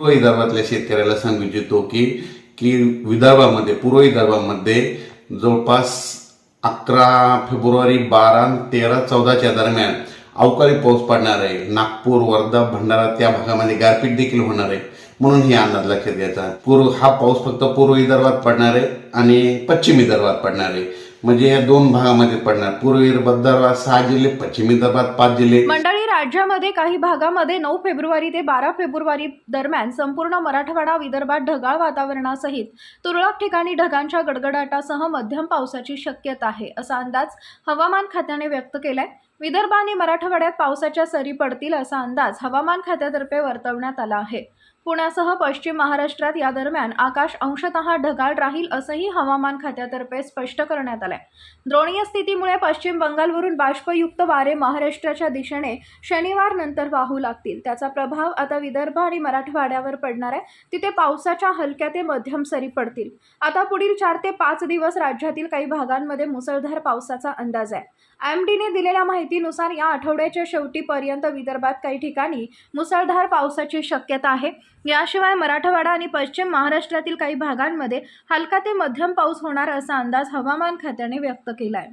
पूर्व विदर्भातल्या शेतकऱ्याला सांगू इच्छितो की की विदर्भामध्ये पूर्व विदर्भामध्ये जवळपास अकरा फेब्रुवारी बारा तेरा चौदाच्या दरम्यान अवकाळी पाऊस पडणार आहे. नागपूर वर्धा भंडारा त्या भागामध्ये गारपीट देखील होणार आहे. म्हणून हे अंदाज लक्षात घ्यायचा. पूर्व हा पाऊस फक्त पूर्व विदर्भात पडणार आहे आणि पश्चिम विदर्भात पडणार आहे. म्हणजे या दोन भागामध्ये पडणार. पूर्वी विदर्भात सहा जिल्हे पश्चिम विदर्भात पाच जिल्हे. मंडळी राज्यामध्ये काही भागामध्ये नऊ फेब्रुवारी ते बारा फेब्रुवारी दरम्यान संपूर्ण मराठवाडा विदर्भात ढगाळ वातावरणासहित तुरळक ठिकाणी ढगांच्या गडगडाटासह मध्यम पावसाची शक्यता आहे असा अंदाज हवामान खात्याने व्यक्त केलाय. विदर्भ आणि मराठवाड्यात पावसाच्या सरी पडतील असा अंदाज हवामान खात्यातर्फे वर्तवण्यात आला आहे. पुण्यासह पश्चिम महाराष्ट्रात या दरम्यान आकाश अंशतः ढगाळ राहील असंही हवामान खात्यातर्फे स्पष्ट करण्यात आलंय. द्रोणीय स्थितीमुळे पश्चिम बंगालवरून बाष्पयुक्त वारे महाराष्ट्राच्या दिशेने शनिवार नंतर वाहू लागतील. त्याचा प्रभाव आता विदर्भ आणि मराठवाड्यावर पडणार आहे. तिथे पावसाच्या हलक्या ते मध्यम सरी पडतील. आता पुढील चार ते पाच दिवस राज्यातील काही भागांमध्ये मुसळधार पावसाचा अंदाज आहे. एम डीने दिलेल्या माहितीनुसार या आठवड्याच्या शेवटीपर्यंत विदर्भात काही ठिकाणी मुसळधार पावसाची शक्यता आहे. याशिवाय मराठवाडा आणि पश्चिम महाराष्ट्रातील काही भागांमध्ये हलका ते मध्यम पाऊस होणार असा अंदाज हवामान खात्याने व्यक्त केला आहे